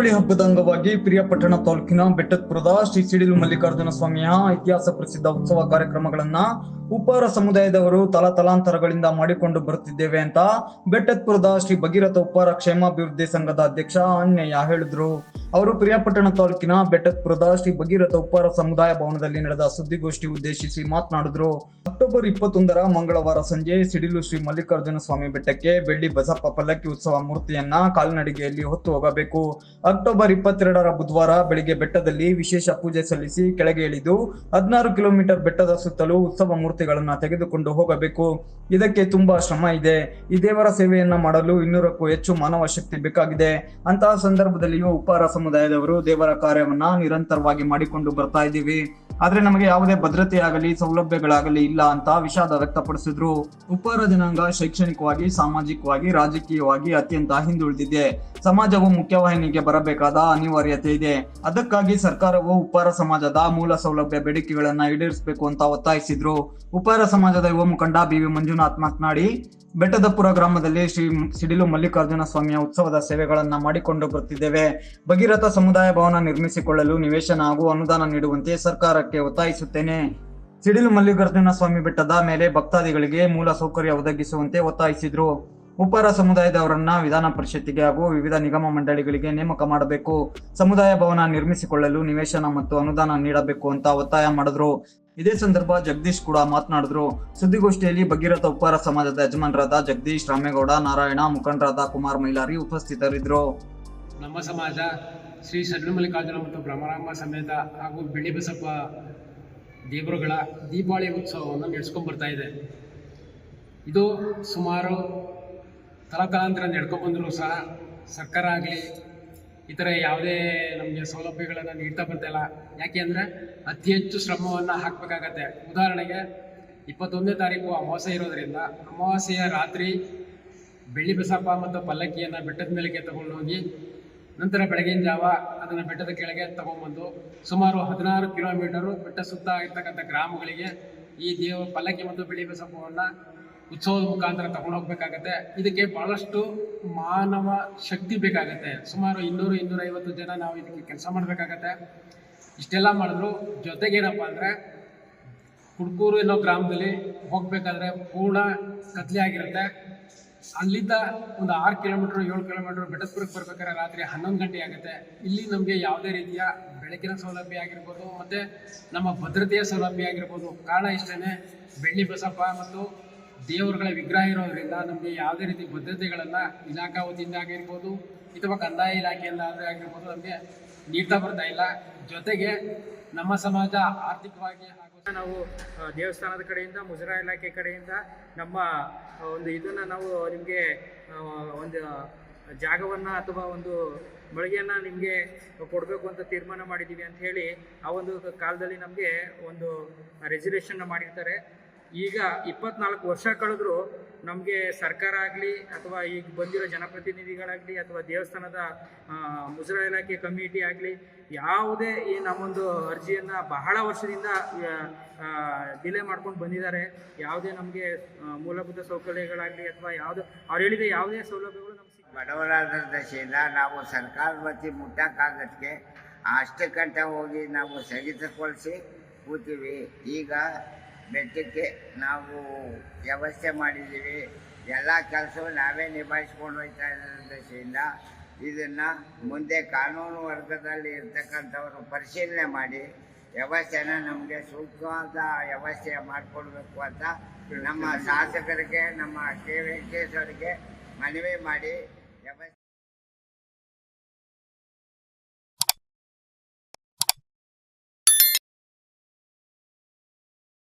ದೀಪಾವಳಿ ಹಬ್ಬದ ಅಂಗವಾಗಿ ಪ್ರಿಯಪಟ್ಟಣ ತಾಲೂಕಿನ ಬೆಟ್ಟತ್ಪುರದ ಶ್ರೀ ಸಿಡಿಲು ಮಲ್ಲಿಕಾರ್ಜುನ ಸ್ವಾಮಿಯ ಇತಿಹಾಸ ಪ್ರಸಿದ್ಧ ಉತ್ಸವ ಕಾರ್ಯಕ್ರಮಗಳನ್ನ ಉಪ್ಪಾರ ಸಮುದಾಯದವರು ತಲತಲಾಂತರಗಳಿಂದ ಮಾಡಿಕೊಂಡು ಬರುತ್ತಿದ್ದೇವೆ ಅಂತ ಬೆಟ್ಟತ್ಪುರದ ಶ್ರೀ ಭಗೀರಥ ಉಪ್ಪಾರ ಕ್ಷೇಮಾಭಿವೃದ್ಧಿ ಸಂಘದ ಅಧ್ಯಕ್ಷ ಅನ್ಯಯ್ಯ ಹೇಳಿದ್ರು. ಅವರು ಪ್ರಿಯಾಪಟ್ಟಣ ತಾಲೂಕಿನ ಬೆಟ್ಟಪುರದ ಶ್ರೀ ಭಗೀರಥ ಉಪ್ಪಾರ ಸಮುದಾಯ ಭವನದಲ್ಲಿ ನಡೆದ ಸುದ್ದಿಗೋಷ್ಠಿ ಉದ್ದೇಶಿಸಿ ಮಾತನಾಡಿದ್ರು. ಅಕ್ಟೋಬರ್ ಇಪ್ಪತ್ತೊಂದರ ಮಂಗಳವಾರ ಸಂಜೆ ಸಿಡಿಲು ಶ್ರೀ ಮಲ್ಲಿಕಾರ್ಜುನ ಸ್ವಾಮಿ ಬೆಟ್ಟಕ್ಕೆ ಬೆಳ್ಳಿ ಬಸಪ್ಪ ಪಲ್ಲಕ್ಕಿ ಉತ್ಸವ ಮೂರ್ತಿಯನ್ನ ಕಾಲ್ನಡಿಗೆಯಲ್ಲಿ ಹೊತ್ತು ಹೋಗಬೇಕು. ಅಕ್ಟೋಬರ್ ಇಪ್ಪತ್ತೆರಡರ ಬುಧವಾರ ಬೆಳಿಗ್ಗೆ ಬೆಟ್ಟದಲ್ಲಿ ವಿಶೇಷ ಪೂಜೆ ಸಲ್ಲಿಸಿ ಕೆಳಗೆ ಇಳಿದು ಹದಿನಾರು ಕಿಲೋಮೀಟರ್ ಬೆಟ್ಟದ ಸುತ್ತಲೂ ಉತ್ಸವ ಮೂರ್ತಿಗಳನ್ನ ತೆಗೆದುಕೊಂಡು ಹೋಗಬೇಕು. ಇದಕ್ಕೆ ತುಂಬಾ ಶ್ರಮ ಇದೆ. ಈ ದೇವರ ಸೇವೆಯನ್ನ ಮಾಡಲು ಇನ್ನೂರಕ್ಕೂ ಹೆಚ್ಚು ಮಾನವ ಶಕ್ತಿ ಬೇಕಾಗಿದೆ. ಅಂತಹ ಸಂದರ್ಭದಲ್ಲಿಯೂ ಉಪ್ಪಾರ ಸಮುದಾಯದವರು ದೇವರ ಕಾರ್ಯವನ್ನ ನಿರಂತರವಾಗಿ ಮಾಡಿಕೊಂಡು ಬರ್ತಾ ಇದ್ದೀವಿ. ಆದ್ರೆ ನಮಗೆ ಯಾವುದೇ ಭದ್ರತೆ ಆಗಲಿ ಸೌಲಭ್ಯಗಳಾಗಲಿ ಇಲ್ಲ ಅಂತ ವಿಷಾದ ವ್ಯಕ್ತಪಡಿಸಿದ್ರು. ಉಪ್ಪಾರ ಜನಾಂಗ ಶೈಕ್ಷಣಿಕವಾಗಿ, ಸಾಮಾಜಿಕವಾಗಿ, ರಾಜಕೀಯವಾಗಿ ಅತ್ಯಂತ ಹಿಂದುಳಿದಿದೆ. ಸಮಾಜವು ಮುಖ್ಯವಾಹಿನಿಗೆ ಬರಬೇಕಾದ ಅನಿವಾರ್ಯತೆ ಇದೆ. ಅದಕ್ಕಾಗಿ ಸರ್ಕಾರವು ಉಪ್ಪಾರ ಸಮಾಜದ ಮೂಲ ಸೌಲಭ್ಯ ಬೇಡಿಕೆಗಳನ್ನ ಈಡೇರಿಸಬೇಕು ಅಂತ ಒತ್ತಾಯಿಸಿದ್ರು. ಉಪ್ಪಾರ ಸಮಾಜದ ಯುವ ಮುಖಂಡ ಬಿ ವಿ ಮಂಜುನಾಥ್ ಮಾತನಾಡಿ ಬೆಟ್ಟದಪುರ ಗ್ರಾಮದಲ್ಲಿ ಶ್ರೀ ಸಿಡಿಲು ಮಲ್ಲಿಕಾರ್ಜುನ ಸ್ವಾಮಿಯ ಉತ್ಸವದ ಸೇವೆಗಳನ್ನು ಮಾಡಿಕೊಂಡು ಬರುತ್ತಿದ್ದೇವೆ ಭಗೀರಥ ಸಮುದಾಯ ಭವನ ನಿರ್ಮಿಸಿಕೊಳ್ಳಲು ನಿವೇಶನ ಹಾಗೂ ಅನುದಾನ ನೀಡುವಂತೆ ಸರ್ಕಾರಕ್ಕೆ ಒತ್ತಾಯಿಸುತ್ತೇನೆ. ಸಿಡಿಲು ಮಲ್ಲಿಕಾರ್ಜುನ ಸ್ವಾಮಿ ಬೆಟ್ಟದ ಮೇಲೆ ಭಕ್ತಾದಿಗಳಿಗೆ ಮೂಲ ಸೌಕರ್ಯ ಒದಗಿಸುವಂತೆ ಒತ್ತಾಯಿಸಿದ್ರು. ಉಪ್ಪಾರ ಸಮುದಾಯದವರನ್ನ ವಿಧಾನ ಪರಿಷತ್ತಿಗೆ ಹಾಗೂ ವಿವಿಧ ನಿಗಮ ಮಂಡಳಿಗಳಿಗೆ ನೇಮಕ ಮಾಡಬೇಕು. ಸಮುದಾಯ ಭವನ ನಿರ್ಮಿಸಿಕೊಳ್ಳಲು ನಿವೇಶನ ಮತ್ತು ಅನುದಾನ ನೀಡಬೇಕು ಅಂತ ಒತ್ತಾಯ ಮಾಡಿದ್ರು. ಇದೇ ಸಂದರ್ಭ ಜಗದೀಶ್ ಕೂಡ ಮಾತನಾಡಿದ್ರು. ಸುದ್ದಿಗೋಷ್ಠಿಯಲ್ಲಿ ಭಗೀರಥ ಉಪ್ಪಾರ ಸಮಾಜದ ಯಜಮಾನರಾದ ಜಗದೀಶ್ ರಾಮೇಗೌಡ, ನಾರಾಯಣ ಮುಖಂಡರಾದ ಕುಮಾರ್ ಮೈಲಾರಿ ಉಪಸ್ಥಿತರಿದ್ದರು. ನಮ್ಮ ಸಮಾಜ ಶ್ರೀ ಸಡ್ಲು ಮಲ್ಲಿಕಾರ್ಜುನ ಮತ್ತು ಬ್ರಹ್ಮರಾಮ ಸಮೇತ ಹಾಗೂ ಬೆಳ್ಳಿ ಬಸಪ್ಪ ದೇವರುಗಳ ದೀಪಾವಳಿ ಉತ್ಸವವನ್ನು ನಡೆಸ್ಕೊಂಡು ಬರ್ತಾ ಇದೆ. ಇದು ಸುಮಾರು ತಲಕಾಲಾಂತರ ನಡ್ಕೊಂಡು ಬಂದರೂ ಸಹ ಸರ್ಕಾರ ಆಗಲಿ ಇತರ ಯಾವುದೇ ನಮಗೆ ಸೌಲಭ್ಯಗಳನ್ನು ನೀಡ್ತಾ ಬಂದಿಲ್ಲ. ಯಾಕೆ ಅಂದರೆ ಅತಿ ಹೆಚ್ಚು ಶ್ರಮವನ್ನು ಹಾಕಬೇಕಾಗತ್ತೆ. ಉದಾಹರಣೆಗೆ ಇಪ್ಪತ್ತೊಂದನೇ ತಾರೀಕು ಅಮಾವಾಸ್ಯೆ ಇರೋದ್ರಿಂದ ಅಮಾವಾಸ್ಯೆಯ ರಾತ್ರಿ ಬೆಳ್ಳಿ ಬಸಪ್ಪ ಮತ್ತು ಪಲ್ಲಕ್ಕಿಯನ್ನು ಬೆಟ್ಟದ ಮೇಲೆಗೆ ತಗೊಂಡು ಹೋಗಿ ನಂತರ ಬೆಳಗಿನ ಜಾವ ಅದನ್ನು ಬೆಟ್ಟದ ಕೆಳಗೆ ತಗೊಂಡ್ಬಂದು ಸುಮಾರು ಹದಿನಾರು ಕಿಲೋಮೀಟರು ಬೆಟ್ಟ ಸುತ್ತ ಇರ್ತಕ್ಕಂಥ ಗ್ರಾಮಗಳಿಗೆ ಈ ದೇವ ಪಲ್ಲಕ್ಕಿ ಮತ್ತು ಬೆಳ್ಳಿ ಬಸಪ್ಪವನ್ನು ಉತ್ಸವದ ಮುಖಾಂತರ ಹೋಗ್ಬೇಕಾಗತ್ತೆ. ಇದಕ್ಕೆ ಬಹಳಷ್ಟು ಮಾನವ ಶಕ್ತಿ ಬೇಕಾಗತ್ತೆ. ಸುಮಾರು ಇನ್ನೂರು, ಇನ್ನೂರೈವತ್ತು ಜನ ನಾವು ಇದಕ್ಕೆ ಕೆಲಸ ಮಾಡಬೇಕಾಗತ್ತೆ. ಇಷ್ಟೆಲ್ಲ ಮಾಡಿದ್ರು. ಜೊತೆಗೇನಪ್ಪ ಅಂದರೆ ಹುಡ್ಕೂರು ಅನ್ನೋ ಗ್ರಾಮದಲ್ಲಿ ಹೋಗಬೇಕಾದ್ರೆ ಪೂರ್ಣ ಕತ್ಲೆ ಆಗಿರುತ್ತೆ. ಅಲ್ಲಿಂದ ಒಂದು ಆರು ಕಿಲೋಮೀಟ್ರ್, ಏಳು ಕಿಲೋಮೀಟ್ರ್ ಬೆಟ್ಟಸ್ಪುರಕ್ಕೆ ಬರ್ಬೇಕಾದ್ರೆ ರಾತ್ರಿ ಹನ್ನೊಂದು ಗಂಟೆ ಆಗುತ್ತೆ. ಇಲ್ಲಿ ನಮಗೆ ಯಾವುದೇ ರೀತಿಯ ಬೆಳಕಿನ ಸೌಲಭ್ಯ ಆಗಿರ್ಬೋದು, ಮತ್ತು ನಮ್ಮ ಭದ್ರತೆಯ ಸೌಲಭ್ಯ ಆಗಿರ್ಬೋದು. ಕಾರಣ ಇಷ್ಟೇ ಬೆಳ್ಳಿ ಬಸಪ್ಪ ಮತ್ತು ದೇವರುಗಳ ವಿಗ್ರಹ ಇರೋದ್ರಿಂದ ನಮಗೆ ಯಾವುದೇ ರೀತಿ ಭದ್ರತೆಗಳನ್ನು ಇಲಾಖಾ ವತಿಯಿಂದ ಆಗಿರ್ಬೋದು ಅಥವಾ ಕಂದಾಯ ಇಲಾಖೆಯಿಂದ ಆದರೆ ಆಗಿರ್ಬೋದು ನಮಗೆ ನೀಡ್ತಾ ಬರ್ತಾ ಇಲ್ಲ. ಜೊತೆಗೆ ನಮ್ಮ ಸಮಾಜ ಆರ್ಥಿಕವಾಗಿ ಹಾಗೂ ನಾವು ದೇವಸ್ಥಾನದ ಕಡೆಯಿಂದ ಮುಜರಾ ಇಲಾಖೆ ಕಡೆಯಿಂದ ನಮ್ಮ ಒಂದು ಇದನ್ನು ನಾವು ನಿಮಗೆ ಒಂದು ಜಾಗವನ್ನು ಅಥವಾ ಒಂದು ಮಳಿಗೆಯನ್ನು ನಿಮಗೆ ಕೊಡಬೇಕು ಅಂತ ತೀರ್ಮಾನ ಮಾಡಿದ್ದೀವಿ ಅಂತ ಹೇಳಿ ಆ ಒಂದು ಕಾಲದಲ್ಲಿ ನಮಗೆ ಒಂದು ರೆಸರ್ವೇಷನ್ನ ಮಾಡಿರ್ತಾರೆ. ಈಗ ಇಪ್ಪತ್ನಾಲ್ಕು ವರ್ಷ ಕಳೆದ್ರು ನಮಗೆ ಸರ್ಕಾರ ಆಗಲಿ ಅಥವಾ ಈಗ ಬಂದಿರೋ ಜನಪ್ರತಿನಿಧಿಗಳಾಗಲಿ ಅಥವಾ ದೇವಸ್ಥಾನದ ಮುಜರಾ ಇಲಾಖೆ ಕಮಿಟಿ ಆಗಲಿ ಯಾವುದೇ ಈ ನಮ್ಮೊಂದು ಅರ್ಜಿಯನ್ನು ಬಹಳ ವರ್ಷದಿಂದ ಡಿಲೇ ಮಾಡ್ಕೊಂಡು ಬಂದಿದ್ದಾರೆ. ಯಾವುದೇ ನಮಗೆ ಮೂಲಭೂತ ಸೌಕರ್ಯಗಳಾಗಲಿ ಅಥವಾ ಯಾವುದು, ಅವ್ರು ಹೇಳಿದ ಯಾವುದೇ ಸೌಲಭ್ಯಗಳು ನಮ್ಗೆ ಬಡವರ ಬಡವರಾದ ದಶೆಯಿಂದ ನಾವು ಸರ್ಕಾರದ ವತಿ ಮುಟ್ಟಕ್ಕಾಗಕ್ಕೆ ಅಷ್ಟಕ್ಕಂಟ ಹೋಗಿ ನಾವು ಸ್ಥಗಿತಗೊಳಿಸಿ ಕೂತೀವಿ. ಈಗ ಬೆಟ್ಟಕ್ಕೆ ನಾವು ವ್ಯವಸ್ಥೆ ಮಾಡಿದ್ದೀವಿ. ಎಲ್ಲ ಕೆಲಸವು ನಾವೇ ನಿಭಾಯಿಸ್ಕೊಂಡು ಹೋಗ್ತಾ ದಶೆಯಿಂದ ಇದನ್ನು ಮುಂದೆ ಕಾನೂನು ವರ್ಗದಲ್ಲಿ ಇರ್ತಕ್ಕಂಥವರು ಪರಿಶೀಲನೆ ಮಾಡಿ ವ್ಯವಸ್ಥೆನ ನಮಗೆ ಸೂಕ್ತವಾದ ವ್ಯವಸ್ಥೆ ಮಾಡಿಕೊಡ್ಬೇಕು ಅಂತ ನಮ್ಮ ಶಾಸಕರಿಗೆ ನಮ್ಮ ಕೆ ವೆಂಕಟೇಶ್ವರಿಗೆ ಮನವಿ ಮಾಡಿ